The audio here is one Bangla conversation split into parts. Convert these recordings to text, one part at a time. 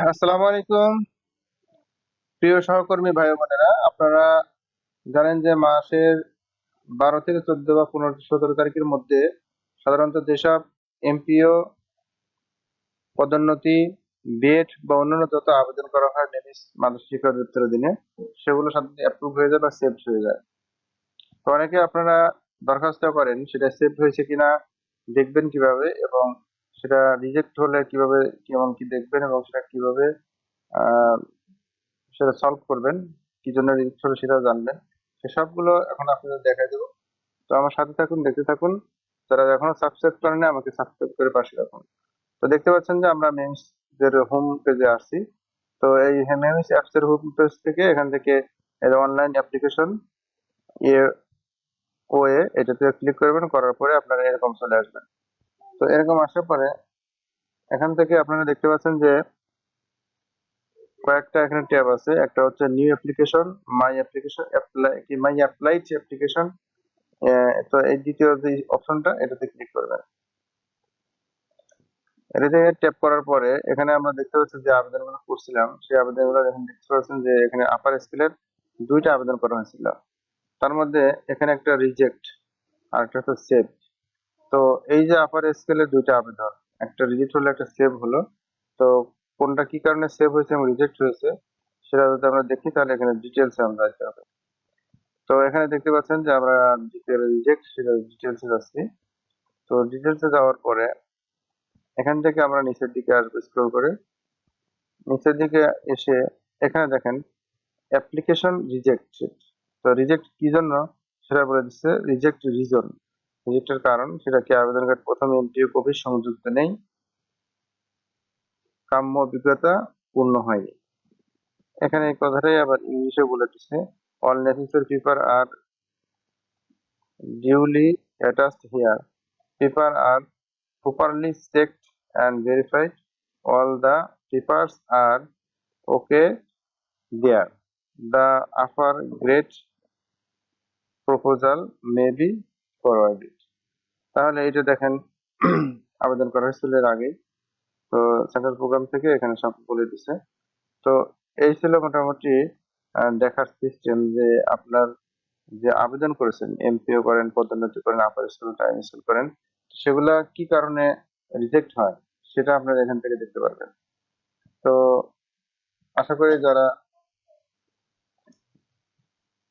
আসসালামু আলাইকুম। প্রিয় সহকর্মী ভাই বোনেরা, আপনারা জানেন যে মাসের বারো থেকে চোদ্দ বা পনেরো সতেরো তারিখের মধ্যে সাধারণত যেসব এমপিও পদোন্নতি বিএড বা অন্যান্য যত আবেদন করা হয় নেমিস মাদ্রাসা শিক্ষা অধিদপ্তরের দিনে, সেগুলো সাধারণত অ্যাপ্রুভ হয়ে যায় বা সেভ হয়ে যায়। তো অনেকে আপনারা দরখাস্ত করেন, সেটা সেভ হয়েছে কিনা, দেখবেন কীভাবে এবং সেটা রিজেক্ট হলে কীভাবে, কেমন কি দেখবেন এবং সেটা কীভাবে সেটা সলভ করবেন, কি জন্য রিজেক্ট হলো সেটাও জানবেন। সেসবগুলো এখন আপনাদের দেখাই দেবো। তো আমার সাথে থাকুন, দেখতে থাকুন। যারা এখনও সাবস্ক্রাইব করেনি আমাকে সাবস্ক্রাইব করে পাশে রাখুন। তো দেখতে পাচ্ছেন যে আমরা মেমস এর হোম পেজে আসছি। তো এই মেমস অ্যাপস এর হোম পেজ থেকে এখান থেকে অনলাইন অ্যাপ্লিকেশন এ ওয়ে এটাতে ক্লিক করবেন। করার পরে আপনারা এরকম চলে আসবেন। তো এরকম আসার পরে। এখান থেকে আপনারা দেখতে পাচ্ছেন যে কয়েকটা এখানে ট্যাব আছে। একটা হচ্ছে new application, my application, apply কি, মাই অ্যাপ্লাইড অ্যাপ্লিকেশন। তো এই দ্বিতীয় যে অপশনটা, এটাতে ক্লিক করবেন। এটাতে ট্যাপ করার পরে এখানে আমরা দেখতে পাচ্ছি যে আবেদনগুলো করছিলাম। সেই আবেদনগুলো এখন দেখতে পাচ্ছেন যে এখানে আপার স্কেলের দুইটা আবেদন করা হয়েছিল। তার মধ্যে এখানে একটা রিজেক্ট আর একটা হচ্ছে সেভ তো এই যে আপার স্কেলের দুইটা আবেদন, একটা রিজেক্ট হলো, একটা সেভ হলো। তো কোনটা কি কারণে সেভ হয়েছে এবং রিজেক্ট হয়েছে, সেটা যদি আমরা দেখি, তাহলে এখানে ডিটেলস আমরা যেতে হবে তো এখানে দেখতে পাচ্ছেন যে আমরা রিজেক্ট সেটা ডিটেলসে যাচ্ছি। তো ডিটেলসে যাওয়ার পরে, এখান থেকে আমরা নিচের দিকে আসব স্ক্রল করে। নিচের দিকে এসে এখানে দেখেন অ্যাপ্লিকেশন রিজেক্টেড তো রিজেক্ট কি জন্য? সেটা বলে দিচ্ছে রিজেক্ট রিজন রিজেক্টের কারণ সেটা কি আবেদনকারী প্রথম এমটিও কপি সংযুক্ত নেই। কাম্য অভিজ্ঞতা পূর্ণ হয়নি। এখানে এই কথাটাই আবার ইংলিশে বলে দিচ্ছে। All necessary paper are duly attached here paper are properly checked and verified all the papers are okay there the offer great proposal may be forwarded তাহলে এটা দেখেন, আবেদন করা হয়েছিল এর আগে। তো সেন্ট্রাল প্রোগ্রাম থেকে এখানে সব বলে দিছে। তো এই ছিল মোটামুটি দেখার সিস্টেম যে আপনার যে আবেদন করেছেন এমপিও করেন, পদোন্নতি করেন স্কুল করেন, সেগুলা কি কারণে রিজেক্ট হয়, সেটা আপনারা এখান থেকে দেখতে পারবেন। তো আশা করি যারা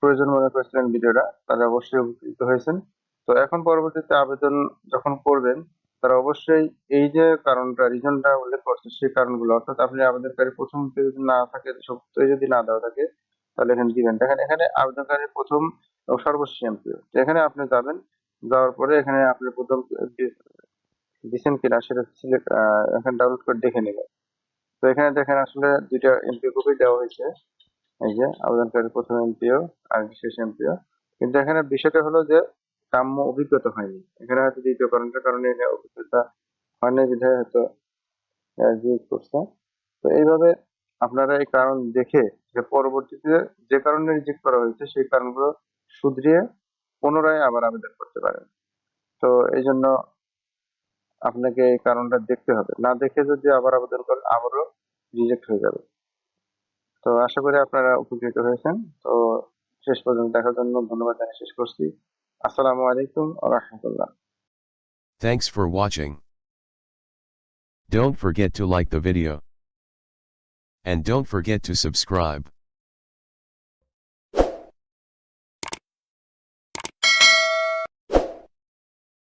প্রয়োজন মনে করেছিলেন ভিডিওটা, তারা অবশ্যই উপকৃত হয়েছেন। তো এখন পরবর্তীতে আবেদন যখন করবেন তারা অবশ্যই এই যে কারণটা রিজনটা উল্লেখ করছে, সেই কারণগুলো, অর্থাৎ আপনি আবেদনকারী প্রথম যদি না থাকে সত্যই যদি না দেওয়া থাকে, তাহলে এখানে দিবেন দেখেন এখানে আবেদনকারী প্রথম ও সর্বশেষ এমপিও এখানে আপনি যাবেন, যাওয়ার পরে এখানে আপনি প্রথম দিচ্ছেন কিনা, সেটা সিলেক্ট এখানে ডাউনলোড করে দেখে নেবেন। তো এখানে দেখেন আসলে দুইটা এমপিও কপি দেওয়া হয়েছে। এই যে আবেদনকারী প্রথম এমপিও আর শেষ এমপিও কিন্তু এখানে বিষয়টা হলো যে কাম্য অভিজ্ঞতা হয়নি। এখানে হয়তো দ্বিতীয় কারণটার কারণে অভিজ্ঞতা হয়নি বিধায় হয়তো রিজেক্ট করছে। তো এইভাবে আপনারা এই কারণ দেখে যে পরবর্তীতে যে কারণে রিজেক্ট করা হয়েছে, সেই কারণগুলো শুধরিয়ে পুনরায় আবার আবেদন করতে পারেন। তো এই জন্য আপনাকে এই কারণটা দেখতে হবে। না দেখে যদি আবার আবেদন করেন, আবারও রিজেক্ট হয়ে যাবে। তো আশা করি আপনারা উপকৃত হয়েছেন। তো শেষ পর্যন্ত দেখার জন্য ধন্যবাদ জানিয়ে শেষ করছি। আসসালামু আলাইকুম ওয়া রাহমাতুল্লাহ Thanks for watching. Don't forget to like the video. And don't forget to subscribe.